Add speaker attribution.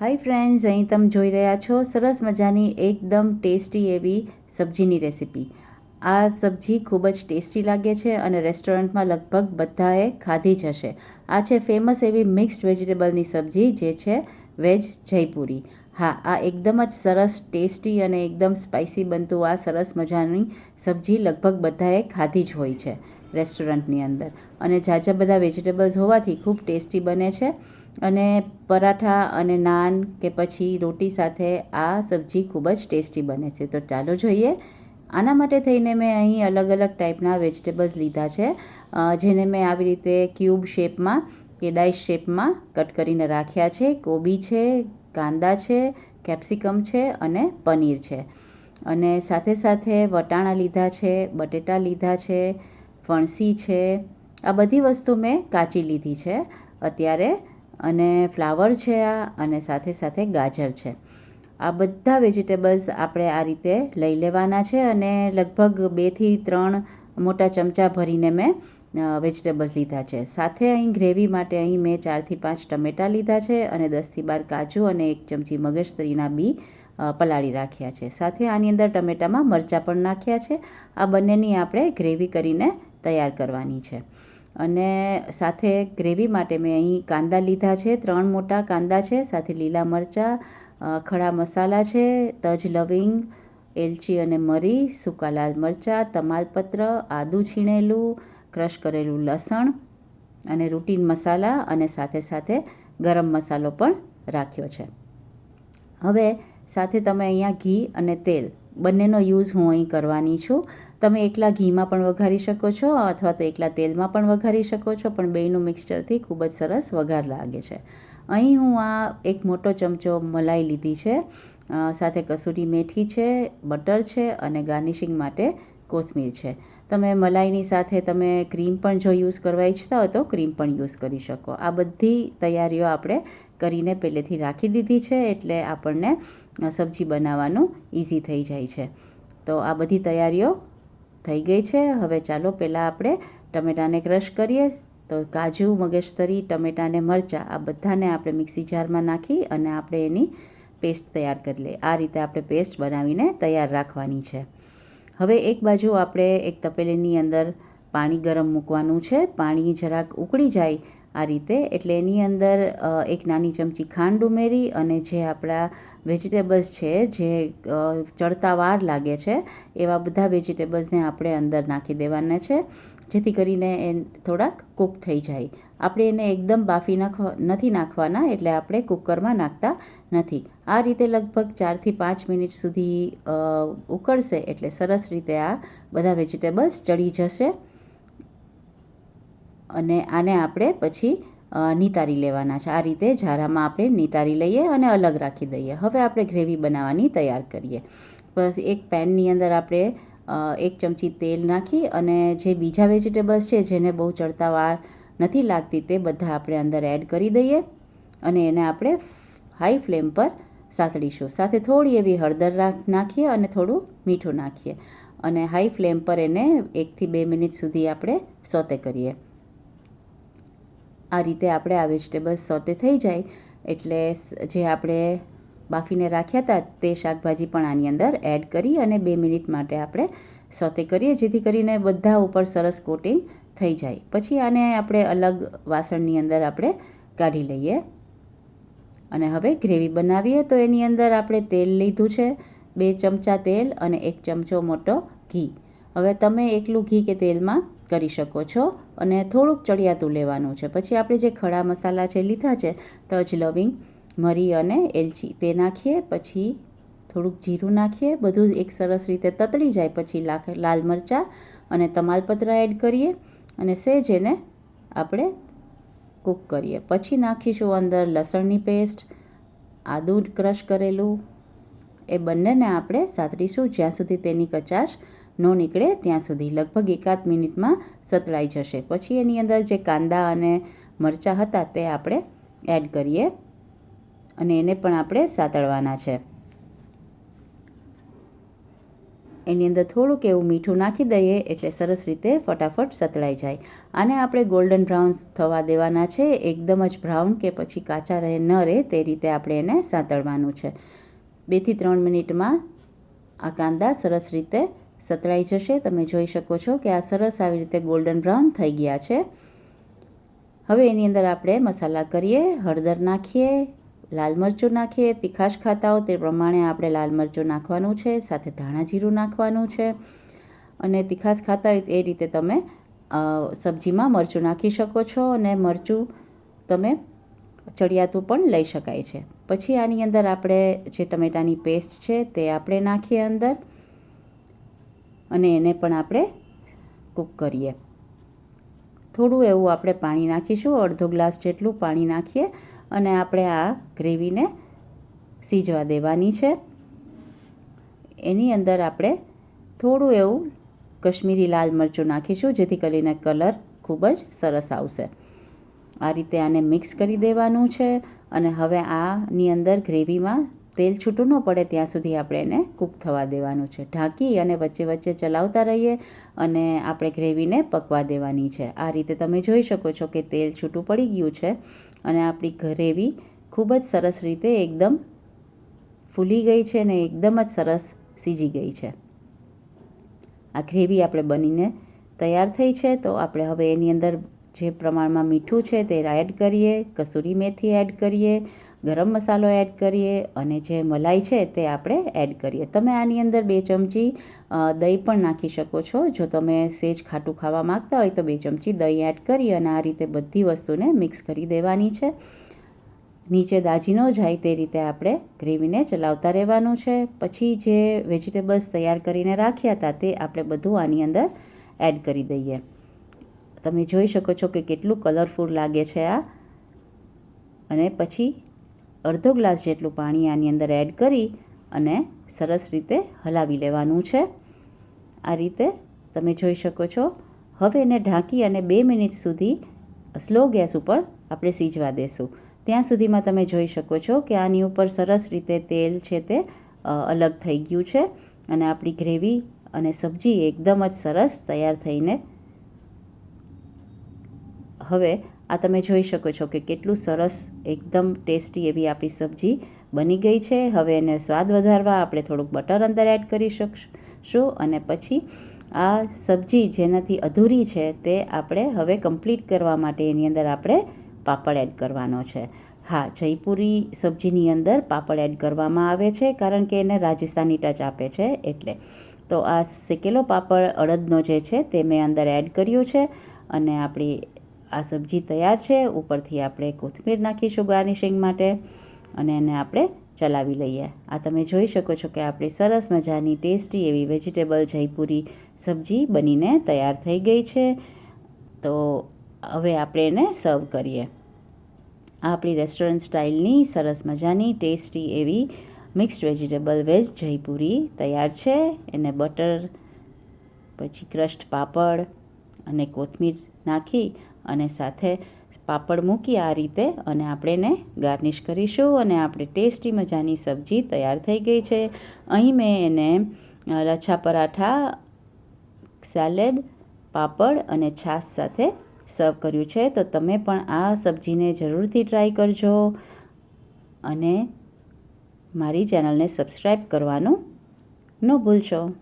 Speaker 1: Hi friends, અહીં તમે જોઈ રહ્યા છો સરસ મજાની એકદમ ટેસ્ટી એવી સબ્જીની રેસીપી. આ સબ્જી ખૂબ જ ટેસ્ટી લાગે છે અને રેસ્ટોરન્ટમાં લગભગ બધાએ ખાધી જ હશે. આ છે ફેમસ એવી મિક્સ્ડ વેજીટેબલની સબ્જી જે છે વેજ જયપુરી. હા, આ એકદમ જ સરસ ટેસ્ટી અને એકદમ સ્પાઇસી બનતું આ સરસ મજાની સબ્જી લગભગ બધાએ ખાધી જ હોય છે રેસ્ટોરન્ટની અંદર. અને ઝાઝા બધા વેજીટેબલ્સ હોવાથી ખૂબ ટેસ્ટી બને છે. અને પરાઠા અને નાન કે પછી રોટી સાથે આ સબ્જી ખૂબ જ ટેસ્ટી બને છે. તો ચાલો જોઈએ. આના માટે થઈને મેં અહીં અલગ અલગ ટાઈપના વેજીટેબલ્સ લીધા છે. જેને મેં આવી રીતે ક્યુબ શેપમાં કે ડાઈસ શેપમાં કટ કરીને રાખ્યા છે. કોબી છે, કાંદા છે, કેપ્સિકમ છે અને પનીર છે. અને સાથે સાથે વટાણા લીધા છે, બટેટા લીધા છે, ફણસી છે. આ બધી વસ્તુ મેં કાચી લીધી છે. અત્યારે અને ફ્લાવર છે આ અને સાથે સાથે ગાજર છે. આ બધા વેજીટેબલ્સ આપણે આ રીતે લઈ લેવાના છે અને લગભગ બેથી ત્રણ મોટા ચમચા ભરીને મેં વેજીટેબલ્સ લીધા છે. સાથે અહીં ગ્રેવી માટે અહીં મેં ચારથી પાંચ ટમેટાં લીધા છે અને દસથી બાર કાજુ અને એક ચમચી મગજતરીના બી પલાળી રાખ્યા છે. સાથે આની અંદર ટમેટામાં મરચાં પણ નાખ્યા છે. આ બંનેની આપણે ગ્રેવી કરીને તૈયાર કરવાની છે. અને સાથે ગ્રેવી માટે મેં અહીં કાંદા લીધા છે, ત્રણ મોટા કાંદા છે, સાથે લીલા મરચાં ખડા મસાલા છે, તજ લવિંગ, એલચી અને મરી, સૂકા લાલ મરચાં, તમાલપત્ર, આદું છીણેલું, ક્રશ કરેલું લસણ અને રૂટીન મસાલા અને સાથે સાથે ગરમ મસાલો પણ રાખ્યો છે. હવે સાથે તમે અહીંયા ઘી અને તેલ બંનેનો યુઝ હું અહીં કરવાની છું. તમે એકલા ઘીમાં પણ વઘારી શકો છો અથવા તો એકલા તેલમાં પણ વઘારી શકો છો, પણ બેયનું મિક્સચરથી ખૂબ જ સરસ વઘાર લાગે છે. અહીં હું આ એક મોટો ચમચો મલાઈ લીધી છે સાથે કસૂરી મેથી છે, બટર છે અને ગાર્નિશિંગ માટે કોથમીર છે. તમે મલાઈની સાથે તમે ક્રીમ પણ જો યુઝ કરવા ઈચ્છતા હોય તો ક્રીમ પણ યુઝ કરી શકો. આ બધી તૈયારીઓ આપણે કરીને પહેલેથી રાખી દીધી છે એટલે આપણને સબ્જી બનાવવાનું ઇઝી થઈ જાય છે. તો આ બધી તૈયારીઓ થઈ ગઈ છે. હવે ચાલો પહેલાં આપણે ટમેટાને ક્રશ કરીએ. તો કાજુ, મગજતરી, ટમેટાને મરચાં આ બધાને આપણે મિક્સી જારમાં નાખી અને આપણે એની પેસ્ટ તૈયાર કરી લઈએ. આ રીતે આપણે પેસ્ટ બનાવીને તૈયાર રાખવાની છે. હવે એક બાજુ આપણે એક તપેલીની અંદર પાણી ગરમ મૂકવાનું છે. પાણી જરાક ઉકળી જાય આ રીતે. એટલે એની અંદર એક નાની ચમચી ખાંડ ઉમેરી અને જે આપણા વેજીટેબલ્સ છે, જે ચડતા વાર લાગે છે, એવા બધા વેજીટેબલ્સને આપણે અંદર નાખી દેવાના છે, જેથી કરીને એ થોડાક કૂક થઈ જાય. આપણે એને એકદમ બાફી નાખવા, નથી નાખવાના એટલે આપણે કુકરમાં નાખતા નથી. આ રીતે લગભગ ચારથી પાંચ મિનિટ સુધી ઉકળશે એટલે સરસ રીતે આ બધા વેજીટેબલ્સ ચડી જશે. અને આને આપણે પછી નિતારી લેવાના છે. આ રીતે ઝારામાં આપણે નિતારી લઈએ અને અલગ રાખી દઈએ. હવે આપણે ગ્રેવી બનાવવાની તૈયાર કરીએ. બસ એક પેનની અંદર આપણે એક ચમચી તેલ નાખી અને જે બીજા વેજીટેબલ્સ છે જેને બહુ ચડતા વાર નથી લાગતી તે બધા આપણે અંદર એડ કરી દઈએ અને એને આપણે હાઈ ફ્લેમ પર સાતળીશું સાથે થોડી એવી હળદર નાખીએ અને થોડું મીઠું નાખીએ અને હાઈ ફ્લેમ પર એને એકથી બે મિનિટ સુધી આપણે સોતે કરીએ. આ રીતે આપણે આ વેજીટેબલ્સ સોતે થઈ જાય એટલે જે આપણે બાફીને રાખ્યા હતા તે શાકભાજી પણ આની અંદર એડ કરી અને બે મિનિટ માટે આપણે સોતે કરીએ, જેથી કરીને બધા ઉપર સરસ કોટિંગ થઈ જાય. પછી આને આપણે અલગ વાસણની અંદર આપણે કાઢી લઈએ. અને હવે ગ્રેવી બનાવીએ તો એની અંદર આપણે તેલ લીધું છે. બે ચમચા તેલ અને એક ચમચો મોટો ઘી. હવે તમે એકલું ઘી કે તેલમાં કરી શકો છો અને થોડુંક ચડિયાતું લેવાનું છે. પછી આપણે જે ખડા મસાલા છે લીધા છે, તજ, લવિંગ, મરી અને એલચી, તે નાખીએ. પછી થોડુંક જીરું નાખીએ. બધું એક સરસ રીતે તતળી જાય. પછી લાલ મરચાં અને તમાલપત્ર એડ કરીએ. અને સહેજ એને આપણે કૂક કરીએ. પછી નાખીશું અંદર લસણની પેસ્ટ, આદું ક્રશ કરેલું. એ બંનેને આપણે સાતરીશું. જ્યાં સુધી તેની કચાશ ન નીકળે ત્યાં સુધી. લગભગ એકાદ મિનિટમાં સતળાઈ જશે. પછી એની અંદર જે કાંદા અને મરચાં હતા તે આપણે એડ કરીએ અને એને પણ આપણે સાતળવાના છે. એની અંદર થોડુંક એવું મીઠું નાખી દઈએ એટલે સરસ રીતે ફટાફટ સતળાઈ જાય. આને આપણે ગોલ્ડન બ્રાઉન થવા દેવાના છે, એકદમ જ બ્રાઉન કે પછી કાચા રહે ન રહે તે રીતે આપણે એને સાંતળવાનું છે. બેથી ત્રણ મિનિટમાં આ કાંદા સરસ રીતે સતળાઈ જશે. તમે જોઈ શકો છો કે આ સરસ આવી રીતે ગોલ્ડન બ્રાઉન થઈ ગયા છે. હવે એની અંદર આપણે મસાલા કરીએ, હળદર નાખીએ લાલ મરચું નાખીએ, તીખાશ ખાતા હો તે પ્રમાણે આપણે લાલ મરચું નાખવાનું છે, સાથે ધાણા જીરું નાખવાનું છે. અને તીખાશ ખાતા હોય એ રીતે તમે સબ્જીમાં મરચું નાખી શકો છો અને મરચું તમે ચડિયાતું પણ લઈ શકાય છે. પછી આની અંદર આપણે જે ટમેટાની પેસ્ટ છે તે આપણે નાખીએ અંદર અને એને પણ આપણે કૂક કરીએ. થોડું એવું આપણે પાણી નાખીશું, અડધો ગ્લાસ જેટલું પાણી નાખીએ અને આપણે આ ગ્રેવીને સીજવા દેવાની છે. એની અંદર આપણે થોડું એવું કશ્મીરી લાલ મરચું નાખીશું, જેથી કરીને કલર ખૂબ જ સરસ આવશે. આ રીતે આને મિક્સ કરી દેવાનું છે અને હવે આની અંદર ગ્રેવીમાં તેલ છૂટું ન પડે ત્યાં સુધી આપણે એને કૂક થવા દેવાનું છે. ઢાંકી અને વચ્ચે વચ્ચે ચલાવતા રહીએ અને આપણે ગ્રેવીને પકવા દેવાની છે. આ રીતે તમે જોઈ શકો છો કે તેલ છૂટું પડી ગયું છે અને આપણી ગ્રેવી ખૂબ જ સરસ રીતે એકદમ ફૂલી ગઈ છે અને એકદમ જ સરસ સીજી ગઈ છે. આ ગ્રેવી આપણે બનીને તૈયાર થઈ છે તો આપણે હવે એની અંદર જે પ્રમાણમાં મીઠું છે તે એડ કરીએ, કસૂરી મેથી એડ કરીએ ગરમ મસાલો એડ કરીએ અને જે મલાઈ છે તે આપણે એડ કરીએ. તમે આની અંદર બે ચમચી દહીં પણ નાખી શકો છો. જો તમે સેજ ખાટું ખાવા માગતા હોય તો બે ચમચી દહીં એડ કરી અને આ રીતે બધી વસ્તુને મિક્સ કરી દેવાની છે. નીચે દાજી ન જાય તે રીતે આપણે ગ્રેવીને ચલાવતા રહેવાનું છે. પછી જે વેજીટેબલ્સ તૈયાર કરીને રાખ્યા હતા તે આપણે બધું આની અંદર એડ કરી દઈએ. તમે જોઈ શકો છો કે કેટલું કલરફુલ લાગે છે આ. અને પછી અડધો ગ્લાસ જેટલું પાણી આની અંદર એડ કરી અને સરસ રીતે હલાવી લેવાનું છે. આ રીતે તમે જોઈ શકો છો. હવે એને ઢાંકી અને બે મિનિટ સુધી સ્લો ગેસ ઉપર આપણે સીજવા દેશું. ત્યાં સુધીમાં તમે જોઈ શકો છો કે આની ઉપર સરસ રીતે તેલ છે તે અલગ થઈ ગયું છે અને આપણી ગ્રેવી અને સબ્જી એકદમ જ સરસ તૈયાર થઈને હવે આ તમે જોઈ શકો છો કે કેટલું સરસ, એકદમ ટેસ્ટી એવી આપણી સબ્જી બની ગઈ છે. હવે એને સ્વાદ વધારવા આપણે થોડુંક બટર અંદર એડ કરી શકશું અને પછી આ સબ્જી જેનાથી અધૂરી છે તે આપણે હવે કમ્પ્લીટ કરવા માટે એની અંદર આપણે પાપડ એડ કરવાનો છે. હા, જયપુરી સબ્જીની અંદર પાપડ એડ કરવામાં આવે છે કારણ કે એને રાજસ્થાની ટચ આપે છે એટલે. તો આ શેકેલો પાપડ અડદનો જે છે તે મેં અંદર એડ કર્યું છે અને આપણી આ સબ્જી તૈયાર છે. ઉપરથી આપણે કોથમીર નાખીશું ગાર્નિશિંગ માટે અને એને આપણે ચલાવી લઈએ. આ તમે જોઈ શકો છો કે આપણી સરસ મજાની ટેસ્ટી એવી વેજીટેબલ જયપુરી સબ્જી બનીને તૈયાર થઈ ગઈ છે. તો હવે આપણે એને સર્વ કરીએ. આ આપણી રેસ્ટોરન્ટ સ્ટાઇલની સરસ મજાની ટેસ્ટી એવી મિક્સ્ડ વેજીટેબલ વેજ જયપુરી તૈયાર છે. એને બટર, પછી ક્રસ્ટ પાપડ અને કોથમીર નાખી અને સાથે પાપડ મૂકી આ રીતે અને આપણે એને ગાર્નિશ કરીશું અને આપણે ટેસ્ટી મજાની સબ્જી તૈયાર થઈ ગઈ છે. અહીં મેં એને લચ્છા પરાઠા, સેલેડ, પાપડ અને છાશ સાથે સર્વ કર્યું છે. તો તમે પણ આ સબ્જીને જરૂરથી ટ્રાય કરજો અને મારી ચેનલને સબસ્ક્રાઈબ કરવાનું ન ભૂલશો.